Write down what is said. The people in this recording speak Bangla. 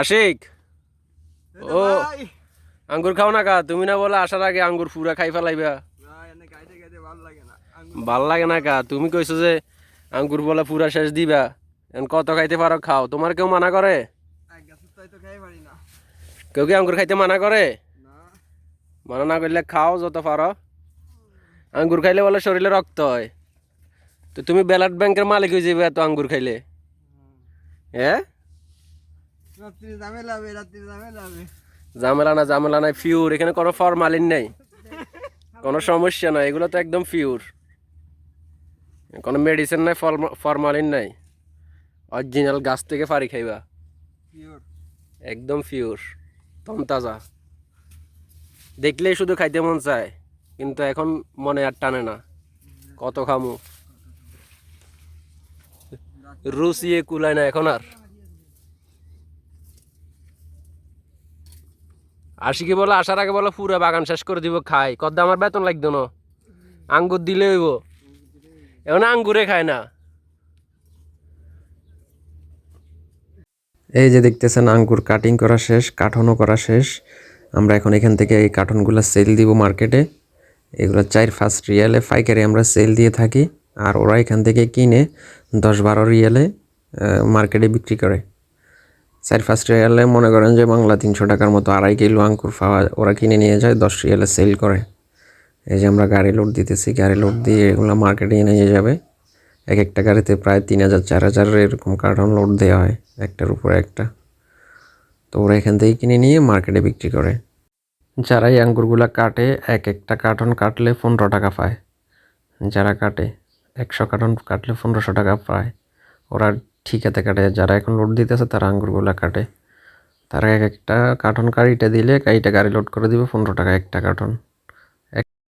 আশিক ও আঙ্গুর খাও না কা? তুমি না বলে আসার আগে আঙ্গুর পুরা খাই ফেলাইবা। ভালো লাগে না। কা? তুমি কইছো যে আঙ্গুর বলে পুরা শেষ দিবা। এখন কত খাইতে পারো খাও। তোমার কেউ মানা করে? কেউ কি আঙ্গুর খাইতে মানা করে? মানা না করলে খাও যত পারো। আঙ্গুর খাইলে বলে শরীরে রক্ত হয়। তো তুমি ব্যালাট ব্যাংকের মালিক হয়ে যাবে এত আঙ্গুর খাইলে। হ্যাঁ? ঝামেলা না ঝামেলা নাই ফিউর এখানে কোনো ফরমালিন নাই। কোনো সমস্যা নাই এগুলো তো একদম ফিউর কোনো মেডিসিন নাই ফরমালিন নাই। অরিজিনাল গাছ থেকে ফাড়ি খাইবা। একদম ফিউর তমতাজা দেখলেই শুধু খাইতে মন চায় কিন্তু এখন মনে আর টানে না। কত খামু? রুচিয়ে কুলায় না এখন আর। আশিকে বলে, আসার আগে বলো, পুরো বাগান শেষ করে দিব, খাই। কত আমার বেতন লাগতো না। আঙ্গুর দিলে হইব। এখন আঙ্গুরে খায় না। এই যে দেখতেছেন, আঙ্গুর কাটিং করা শেষ, কাঠনও করা শেষ। আমরা এখন এখান থেকে এই কার্টনগুলো সেল দিব মার্কেটে এগুলো চার ফার্স্ট রিয়ালে, পাইকারি আমরা সেল দিয়ে থাকি। আর ওরা এখান থেকে কিনে দশ বারো রিয়ালে মার্কেটে বিক্রি করে। চার ফার্স্ট রিয়ালে মনে করেন যে বাংলা তিনশো টাকার মতো আড়াই কিলো আঙ্কুর পাওয়া ওরা কিনে নিয়ে যায়, দশ রিয়ালে সেল করে। এই যে আমরা গাড়ি লোড দিতেছি, গাড়ি লোড দিয়ে এগুলো মার্কেটে নিয়ে যাবে। এক একটা গাড়িতে প্রায় তিন হাজার, চার হাজার এরকম কার্টন লোড দেওয়া হয়, একটার উপরে একটা। তো ওরা এখান থেকে কিনে নিয়ে মার্কেটে বিক্রি করে। যারা এই আঙ্গুরগুলো কাটে, এক একটা কার্টন কাটলে পনেরো টাকা পায়। যারা কাটে, একশো কার্টন কাটলে পনেরোশো টাকা পায়। ওরা ঠিকাতে কাটে। যারা এখন লোড দিতেছে, তারা আঙ্গুরগুলা কাটে। তারা এক একটা কার্টন কারিটা দিলে গাড়িটা গাড়ি লোড করে দিবে, পনেরো টাকা একটা কার্টন